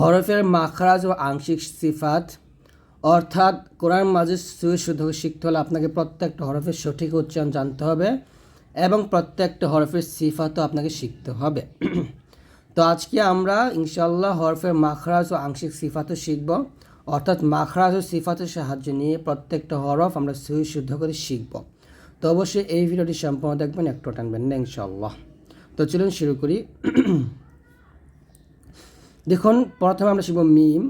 হরফের মাখরাজ ও আংশিক সিফাত। অর্থাৎ কোরআন মাজিদ সুশুদ্ধ শিখতে হলে আপনাকে প্রত্যেকটা হরফের সঠিক উচ্চারণ জানতে হবে এবং প্রত্যেকটা হরফের সিফাতও আপনাকে শিখতে হবে। তো আজকে আমরা ইনশাল্লাহ হরফের মাখরাজ ও আংশিক সিফাতও শিখব। অর্থাৎ মাখরাজ ও সিফাতের সাহায্য নিয়ে প্রত্যেকটা হরফ আমরা সহি শুদ্ধ করে শিখব। তো অবশ্যই এই ভিডিওটি সম্পূর্ণ দেখবেন, একটু টানবেন না ইনশাল্লাহ তো চলুন শুরু করি। দেখুন, প্রথমে আমরা শিখব মিম।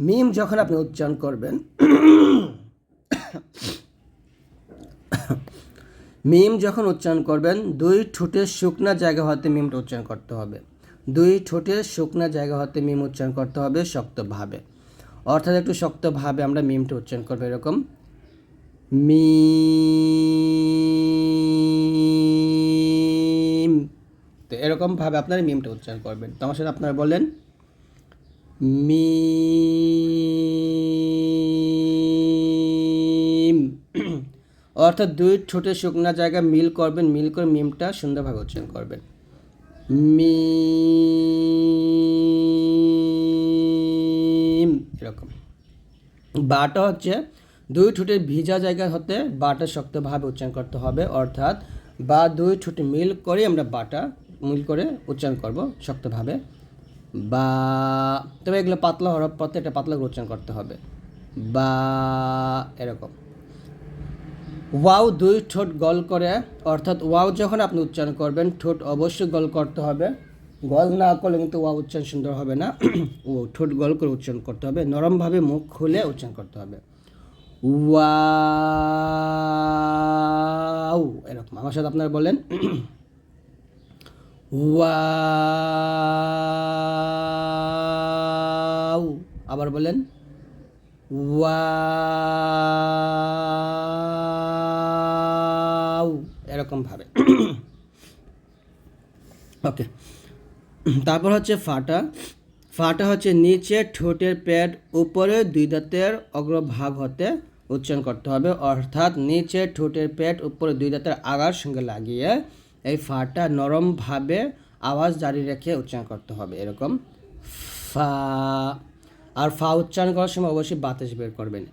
মিম যখন আপনি উচ্চারণ করবেন, মিম যখন উচ্চারণ করবেন, দুই ঠোঁটের শুকনা জায়গা হতে মিমটা উচ্চারণ করতে হবে। দুই ঠোঁটের শুকনা জায়গা হতে মিম উচ্চারণ করতে হবে শক্তভাবে। অর্থাৎ একটু শক্তভাবে আমরা মিমটা উচ্চারণ করব এরকম। মিম। তো এরকমভাবে আপনারা মিমটা উচ্চারণ করবেন। তো আমার সাথে আপনারা বলেন মিম। অর্থাৎ দুই ঠোঁটের শুকনা জায়গা মিল করবেন, মিল করে মিমটা সুন্দরভাবে উচ্চারণ করবেন। মিম। এরকম। বাটা হচ্ছে দুই ঠোঁটের ভিজা জায়গা হতে বাটা শক্তভাবে উচ্চারণ করতে হবে, অর্থাৎ বা দুই ঠোঁটে মিল করে আমরা বাটা মিল করে উচ্চারণ করব শক্তভাবে। বা তবে এগুলো পাতলা হরফ প্রত্যেকটা পাতলা উচ্চারণ করতে হবে। বা এরকম। ওয়াও দুই ঠোঁট গল করে, অর্থাৎ ওয়াও যখন আপনি উচ্চারণ করবেন, ঠোঁট অবশ্যই গল করতে হবে। গল না করলে কিন্তু ওয়াও উচ্চারণ সুন্দর হবে না। ও ঠোঁট গল করে উচ্চারণ করতে হবে। নরমভাবে মুখ খুলে উচ্চারণ করতে হবে। ওয়াও, এরকম। আমার সাথে আপনারা বলেন। ওয়াও আবার বলেন ওয়াও এরকমভাবে ওকে। তারপর হচ্ছে ফাটা। ফাটা হচ্ছে নিচে ঠোঁটের প্যাড, উপরে দুই দাঁতের অগ্রভাগ হতে উচ্চারণ করতে হবে। অর্থাৎ নিচে ঠোঁটের প্যাড, উপরে দুই দাঁতের আগার সঙ্গে লাগিয়ে এই ফাটা নরমভাবে আওয়াজ জারি রেখে উচ্চারণ করতে হবে। এরকম ফা আর ফা উচ্চারণ করার সময় অবশ্যই বাতাস বের করবেন।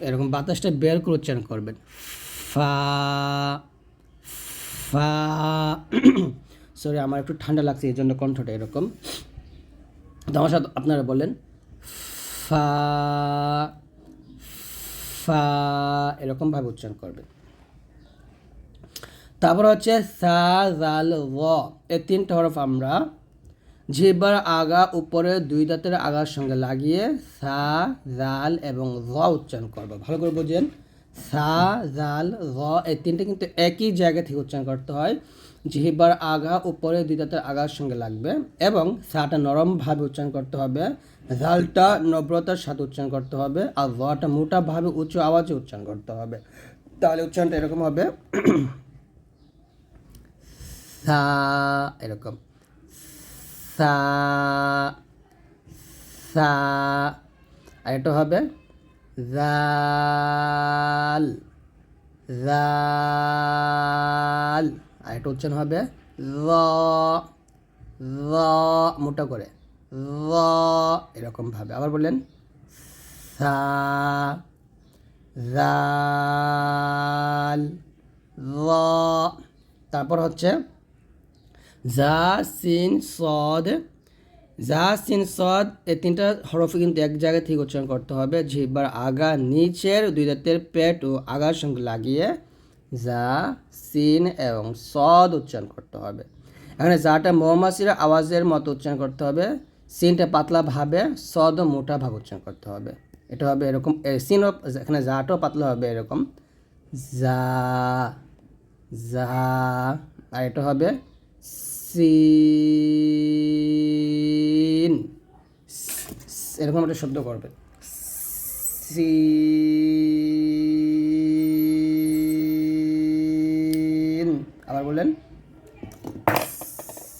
এরকম বাতাসটা বের করে উচ্চারণ করবেন। ফা ফা সরি আমার একটু ঠান্ডা লাগছে, এই জন্য কণ্ঠটা এরকম। তো আমার সাথে আপনারা বলেন, ফা ফা, এরকমভাবে উচ্চারণ করবেন। তারপর হচ্ছে সা, জাল, ও। এই তিনটা হরফ আমরা জিহ্বার আগা উপরে দুই দাঁতের আগার সঙ্গে লাগিয়ে সা, জাল এবং র উচ্চারণ করব। ভালো করে বুঝেন। সা, জাল র এই তিনটে কিন্তু একই জায়গা থেকে উচ্চারণ করতে হয়। জিহ্বার আগা উপরে দুই দাঁতের আগার সঙ্গে লাগবে এবং সাটা নরমভাবে উচ্চারণ করতে হবে। জালটা নব্রতার সাথে উচ্চারণ করতে হবে আর রটা মোটাভাবে উঁচু আওয়াজে উচ্চারণ করতে হবে। তাহলে উচ্চারণটা এরকম হবে। সা, এরকম। সা সা, আর এটা হবে জাল জাল, আর এটা উচ্চারণ হবে র মোটা করে, র এরকমভাবে আবার বললেন সা, জাল, র, তারপর হচ্ছে জা সিন সদ জা সিন সদ, এই তিনটা হরফে কিন্তু এক জায়গা থেকে উচ্চারণ করতে হবে। জিহ্বার আগা নিচের দুই দাঁতের পেট ও আগার সঙ্গে লাগিয়ে জা সিন এবং সদ উচ্চারণ করতে হবে। এখানে জাটা মৌমাছির আওয়াজের মতো উচ্চারণ করতে হবে। সিনটা পাতলাভাবে সদ ও মোটাভাবে উচ্চারণ করতে হবে। এটা হবে এরকম সিন এখানে জাটাও পাতলা হবে এরকম। জা জা আর এটা হবে সিন। এরকম একটা শব্দ করবে। সিন। আবার বললেন,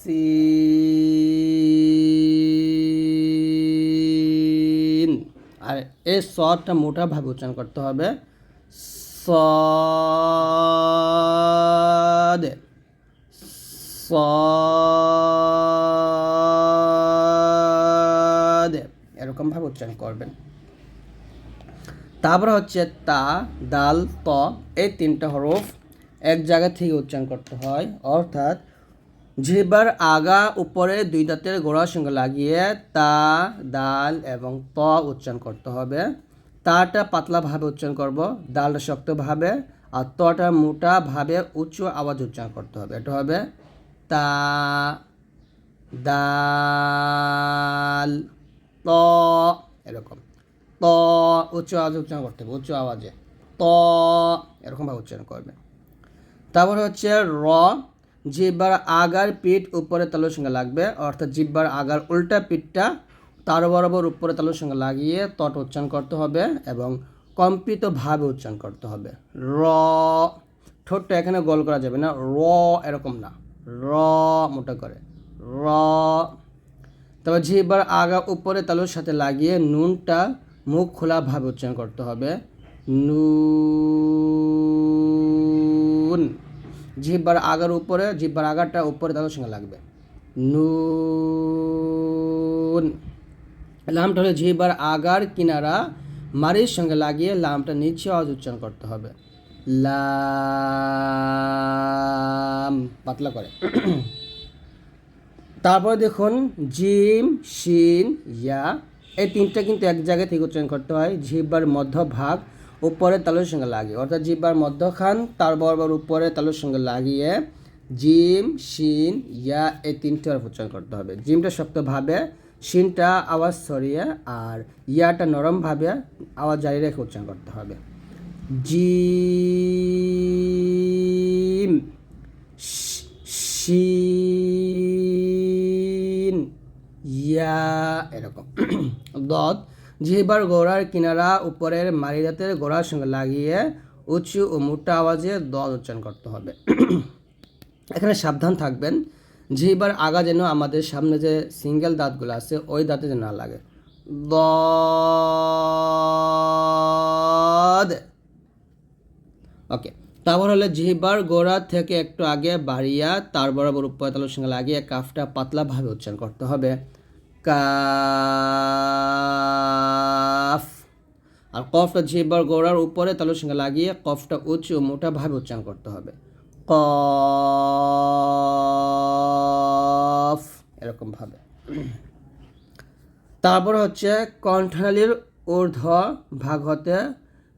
সিন। আর এই সটা মোটা মোটাভাবে উচ্চারণ করতে হবে। সদে এরকমভাবে উচ্চারণ করবেন। তারপরে হচ্ছে তা, দাল, ত, এই তিনটা হরফ এক জায়গা থেকে উচ্চারণ করতে হয়। অর্থাৎ জিহ্বার আগা উপরে দুই দাঁতের গোড়ার সঙ্গে লাগিয়ে তা, দাল এবং ত উচ্চারণ করতে হবে। তাটা পাতলাভাবে উচ্চারণ করব, দালটা শক্তভাবে, আর তটা মোটাভাবে উচ্চ আওয়াজ উচ্চারণ করতে হবে। এটা হবে তা, দাল, ত, এরকম। ত, উচ্চ আওয়াজে উচ্চারণ করতে হবে, উচ্চ আওয়াজে। ত, এরকমভাবে উচ্চারণ করবে। তারপরে হচ্ছে র, জিব্বার আগার পিঠ উপরে তালুর সঙ্গে লাগবে, অর্থাৎ জিব্বার আগার উল্টা পিঠটা তার বরাবর উপরে তালুর সঙ্গে লাগিয়ে তট উচ্চারণ করতে হবে এবং কম্পিতভাবে উচ্চারণ করতে হবে। র, ঠোঁটটা এখানে গোল করা যাবে না, র এরকম না। র মোটা করে। র। তবে জিহ্বার আগা উপরে তালুর সাথে লাগিয়ে নুনটা মুখ খোলাভাবে উচ্চারণ করতে হবে। নুন। জিহ্বার আগার উপরে জিহ্বার আগারটা উপরে তালুর সঙ্গে লাগবে। নুন। লামটা হলে জিহ্বার আগার কিনারা মারির সঙ্গে লাগিয়ে লামটা নিচে আওয়াজ উচ্চারণ করতে হবে। লাম, পাতলা করে। তারপরে দেখুন, জিম, শিন, ইয়া, এই তিনটা কিন্তু এক জায়গা থেকে উচ্চারণ করতে হয়। জিহ্বার মধ্যভাগ, উপরে তালুর সঙ্গে লাগিয়ে। অর্থাৎ জিহ্বার মধ্যখান, তার বরাবর উপরে তালুর সঙ্গে লাগিয়ে জিম, শিন, ইয়া, এই তিনটে উচ্চারণ করতে হবে। জিমটা শক্তভাবে, শিনটা আওয়াজ সরিয়ে, আর ইয়াটা নরমভাবে আওয়াজ জারি রেখে উচ্চারণ করতে হবে। জিম। শিন। ইয়া, এরকম। দত। জিহ্বার গোড়ার কিনারা উপরের মারিদাতের গোড়ার সঙ্গে লাগিয়ে উঁচু ও মোটা আওয়াজে দত উচ্চারণ করতে হবে। এখানে সাবধান থাকবেন। জিহ্বার আগা যেন আমাদের সামনে যে সিঙ্গেল দাঁতগুলো আছে, ওই দাঁতে যেন না লাগে। দদ ওকে তারপর হলে জিহ্বার গোড়া থেকে একটু আগে বাড়িয়া, তার বরাবর উপরে তালুর সঙ্গে লাগিয়ে কাফটা পাতলাভাবে উচ্চারণ করতে হবে। কাফ। আর কফটা জিহ্বার গোড়ার উপরে তালুর সঙ্গে লাগিয়ে কফটা উঁচু ও মোটাভাবে উচ্চারণ করতে হবে। কফ। এরকমভাবে। তারপর হচ্ছে কণ্ঠনালীর ঊর্ধ্ব ভাগ হতে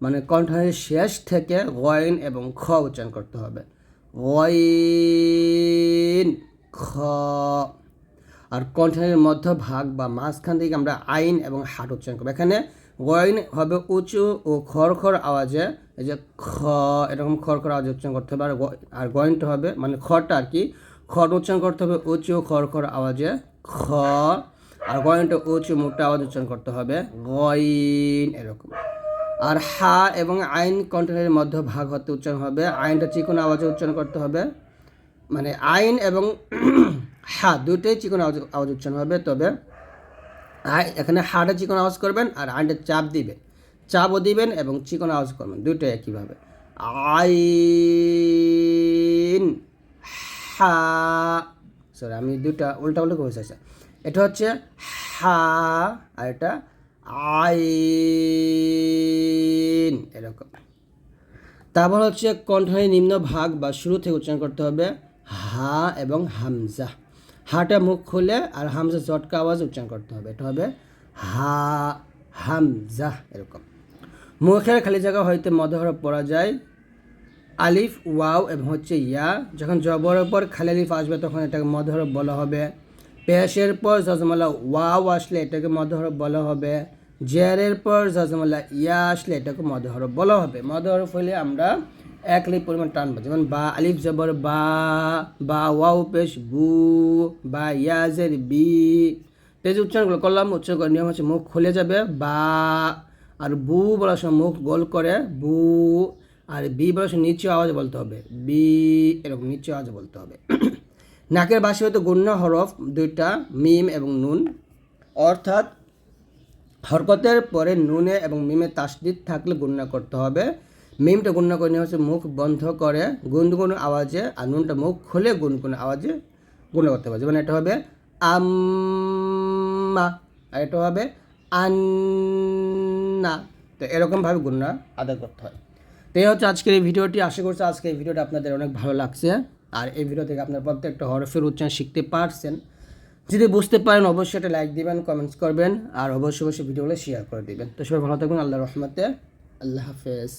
মানে কণ্ঠনালীর শেষ থেকে গয়ন এবং খ উচ্চারণ করতে হবে। গয়ন খ। আর কণ্ঠনালীর মধ্যভাগ বা মাঝখান থেকে আমরা আইন এবং হাট উচ্চারণ করব। এখানে গয়ন হবে উঁচু ও খড়খড় আওয়াজে, এই যে খ, এরকম খড়খড় আওয়াজ উচ্চারণ করতে হবে। আর আর গয়নটা হবে মানে খড়টা আর কি, খড় উচ্চারণ করতে হবে উঁচু ও খড়খড় আওয়াজে, খ। আর গয়নটা উঁচু মোটা আওয়াজ উচ্চারণ করতে হবে গয়ন এরকম। আর হা এবং আইন কণ্ঠনের মধ্যে ভাগ হতে উচ্চারণ হবে। আইনটা চিকন আওয়াজে উচ্চারণ করতে হবে। মানে আইন এবং হা দুটোই চিকন আওয়াজ আওয়াজ উচ্চারণ হবে। তবে এখানে হাটা চিকন আওয়াজ করবেন আর আইনটা চাপ দিবেন চাপও দিবেন এবং চিকন আওয়াজ করবেন। দুটোই একইভাবে। আইন, হা সরি আমি দুটা উল্টা উল্টা করে এটা হচ্ছে হা আর এটা আইন। এরকম। তারপর হচ্ছে কণ্ঠের নিম্ন ভাগ বা শুরু থেকে উচ্চারণ করতে হবে হা এবং হামজা। হাটা মুখ খুলে আর হামজা চটকা আওয়াজ উচ্চারণ করতে হবে। এটা হবে হা, হামজা, এরকম। মুখের খালি জায়গা হইতে মধ্যহরফ পড়া যায়। আলিফ, ওয়াও এবং হচ্ছে ইয়া। যখন জবরের পর খালি আলিফ আসবে তখন এটাকে মধ্যহরফ বলা হবে। পেশের পর জজমালা ওয়াও আসলে এটাকে মধ্যহরফ বলা হবে। জেরের পর জজমালা ইয়া আসলে এটাকে মধ্যহরফ বলা হবে। মধ্যহরফ হলে আমরা এক লিপ পরিমাণ টান টানবো যেমন বা, আলিফ জবর বা বা, ওয়াও পেশ বু বা, ইয়াজের বি। যে উচ্চারণগুলো করলাম উচ্চারণ নিয়ম হচ্ছে মুখ খুলে যাবে, বা, আর বু বলার সময় মুখ গোল করে, বু, আর বি বলার সময় নিচে আওয়াজ বলতে হবে, বি, এরকম নিচে আওয়াজ বলতে হবে। নাকের বাসি হতে গুণ্য হরফ, দুইটা, মিম এবং নুন। অর্থাৎ হরকতের পরে নুনে এবং মিমে তাসদিদ থাকলে গুণনা করতে হবে। মিমটা গুণনা করে হচ্ছে মুখ বন্ধ করে গুনগুন আওয়াজে আর নুনটা মুখ খুলে গুনগুন আওয়াজে গুণনা করতে হবে। যেমন এটা হবে, আম্মা, আর এটা হবে, আন্না। তো এরকমভাবে গুণনা আদায় করতে হয়। তো এই হচ্ছে আজকের এই ভিডিওটি। আশা করছি আজকে এই ভিডিওটা আপনাদের অনেক ভালো লাগছে। আর এই ভিডিও থেকে আপনার প্রত্যেকটা হরফের উচ্চারণ শিখতে পারছেন। যদি বুঝতে পারেন, অবশ্যই একটা লাইক দিবেন কমেন্টস করবেন, আর অবশ্যই অবশ্যই ভিডিওগুলো শেয়ার করে দিবেন। তো সবাই ভালো থাকবেন আল্লাহ রহমতে, আল্লাহ হাফেজ।